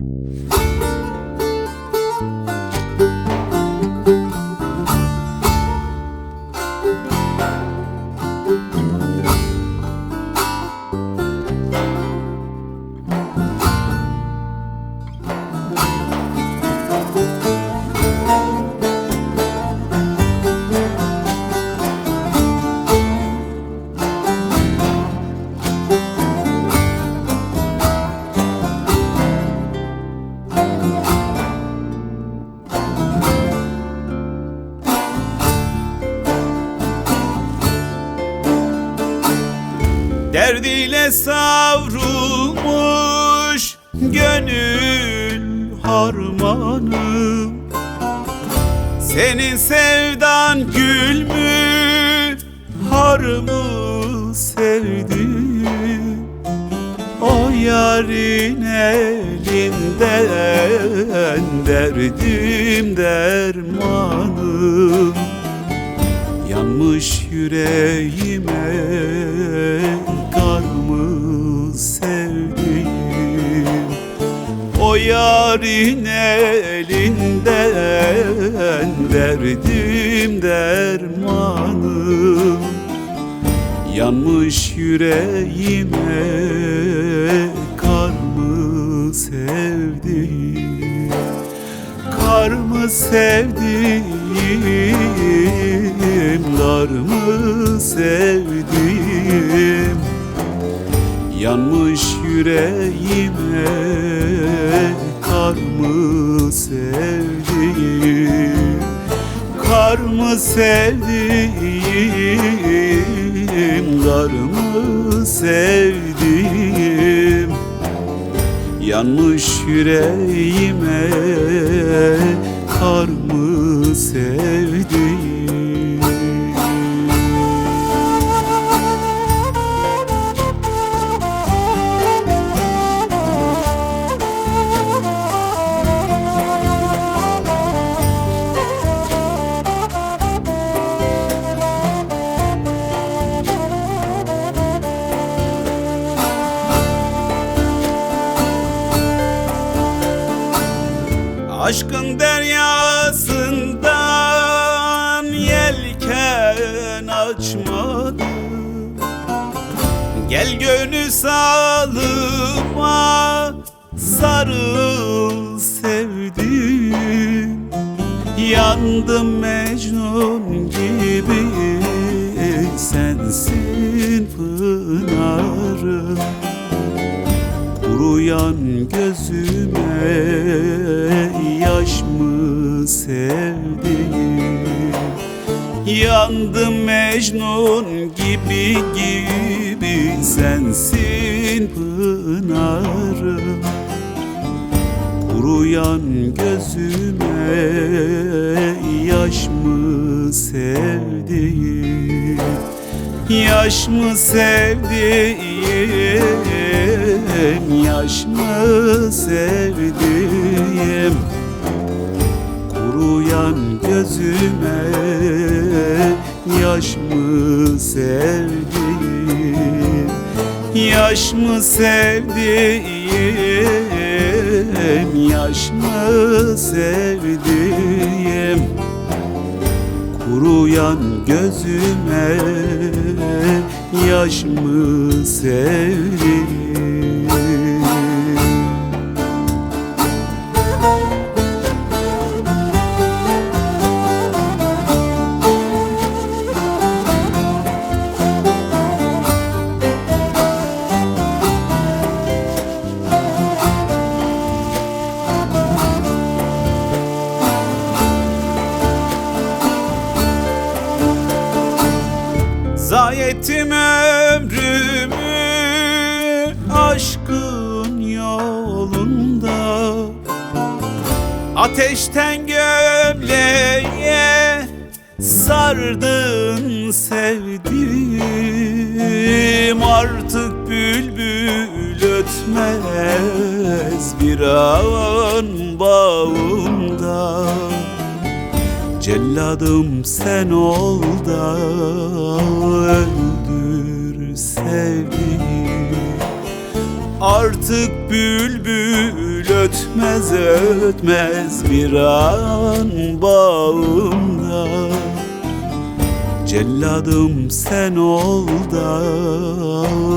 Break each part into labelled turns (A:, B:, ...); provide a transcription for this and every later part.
A: Oh! Derdiyle savrulmuş gönül harmanım Senin sevdan gül mü har mı sevdim O yarın elinden derdim dermanım Yanmış yüreğime yarın elinden derdim dermanım Yanmış yüreğime kar mı sevdiğim Kar mı sevdiğim, dar mı sevdiğim Yanmış yüreğime kar mı sevdiğim? Kar mı sevdiğim, dar mı sevdiğim? Yanmış yüreğime kar Aşkın deryasından yelken açmadım Gel gönül sağlıma sarıl sevdim. Yandım Mecnun Kuruyan gözüme yaş mı sevdiğim Yandım Mecnun gibi gibi sensin pınarım Kuruyan gözüme yaş mı sevdiğim Yaş mı sevdiğim Yaş mı sevdiğim? Kuruyan gözüme Yaş mı sevdiğim? Yaş mı sevdiğim? Yaş mı sevdiğim? Kuruyan gözüme yaş mı sevdiğim Zayettim ömrümü aşkın yolunda. Ateşten gömleğe sardın sevdim Artık bülbül ötmez bir an bağımda Celladım sen ol da öldür sevdiğim Artık bülbül ötmez ötmez bir an bağımda. Celladım sen ol da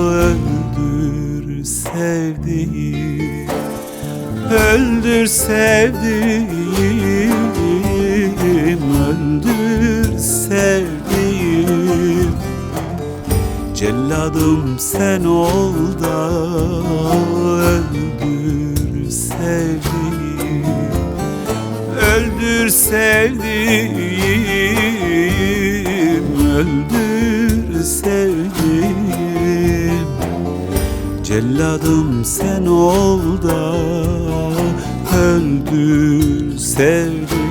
A: öldür sevdiğim. Öldür sevdiğim Celladım sen ol da öldür sevdiğim. Öldür sevdiğim Öldür sevdiğim. Celladım sen ol da öldür sevdiğim